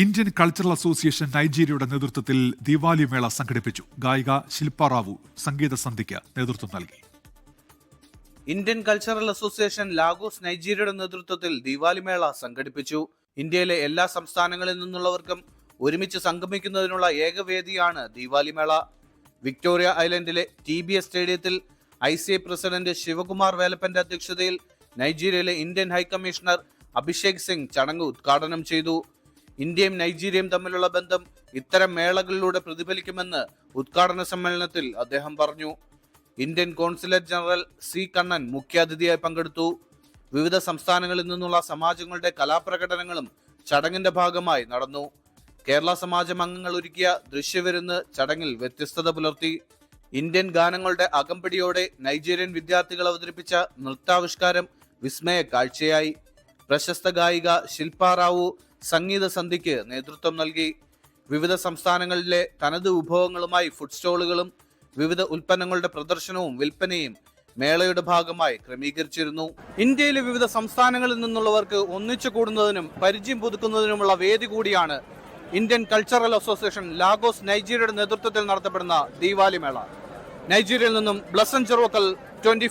Indian cultural association നൈജീരിയയുടെ നേതൃത്വത്തിൽ ദിവാലി മേള സംഘടിപ്പിച്ചു. ഗായിക ശില്പ റാവു സംഗീത സന്ധ്യയ്ക്ക് നേതൃത്വം നൽകി. ഇന്ത്യൻ കൾച്ചറൽ അസോസിയേഷൻ ലാഗോസ് നൈജീരിയയുടെ നേതൃത്വത്തിൽ ദീപാവലി മേള സംഘടിപ്പിച്ചു. ഇന്ത്യയിലെ എല്ലാ സംസ്ഥാനങ്ങളിൽ നിന്നുള്ളവർക്കും ഒരുമിച്ച് സംഗമിക്കുന്നതിനുള്ള ഏകവേദിയാണ് ദീപാവലി മേള വിക്ടോറിയ ഐലൻഡിലെ ടി ബി എസ് സ്റ്റേഡിയത്തിൽ I C I president Sivakumar വേലപ്പന്റെ അധ്യക്ഷതയിൽ നൈജീരിയയിലെ Indian high commissioner Abhishek Singh ചടങ്ങ് ഉദ്ഘാടനം ചെയ്തു. ഇന്ത്യയും നൈജീരിയയും തമ്മിലുള്ള ബന്ധം ഇത്തരം മേളകളിലൂടെ പ്രതിഫലിക്കുമെന്ന് ഉദ്ഘാടന സമ്മേളനത്തിൽ അദ്ദേഹം പറഞ്ഞു. Indian consulate general C Kannan മുഖ്യാതിഥിയായി പങ്കെടുത്തു. വിവിധ സംസ്ഥാനങ്ങളിൽ നിന്നുള്ള സമാജങ്ങളുടെ കലാപ്രകടനങ്ങളും ചടങ്ങിന്റെ ഭാഗമായി നടന്നു. കേരള സമാജം അംഗങ്ങൾ ഒരുക്കിയ ദൃശ്യവിരുന്ന് ചടങ്ങിൽ വ്യത്യസ്തത പുലർത്തി. ഇന്ത്യൻ ഗാനങ്ങളുടെ അകമ്പടിയോടെ നൈജീരിയൻ വിദ്യാർത്ഥികൾ അവതരിപ്പിച്ച നൃത്താവിഷ്കാരം വിസ്മയ കാഴ്ചയായി പ്രശസ്ത ഗായിക ശില്പ റാവു സംഗീത സന്ധ്യയ്ക്ക് നേതൃത്വം നൽകി. വിവിധ സംസ്ഥാനങ്ങളിലെ തനത് വിഭവങ്ങളുമായി ഫുഡ് സ്റ്റോളുകളും വിവിധ ഉൽപ്പന്നങ്ങളുടെ പ്രദർശനവും വിൽപ്പനയും മേളയുടെ ഭാഗമായി ക്രമീകരിച്ചിരുന്നു. ഇന്ത്യയിലെ വിവിധ സംസ്ഥാനങ്ങളിൽ നിന്നുള്ളവർക്ക് ഒന്നിച്ചു കൂടുന്നതിനും പരിചയം പുതുക്കുന്നതിനുമുള്ള വേദി കൂടിയാണ് ഇന്ത്യൻ കൾച്ചറൽ അസോസിയേഷൻ ലാഗോസ് നൈജീരിയയുടെ നേതൃത്വത്തിൽ നടത്തപ്പെടുന്ന ദീപാവലി മേള. നൈജീരിയയിൽ നിന്നും ബ്ലസൻ ചെറുവക്കൽ ട്വന്റി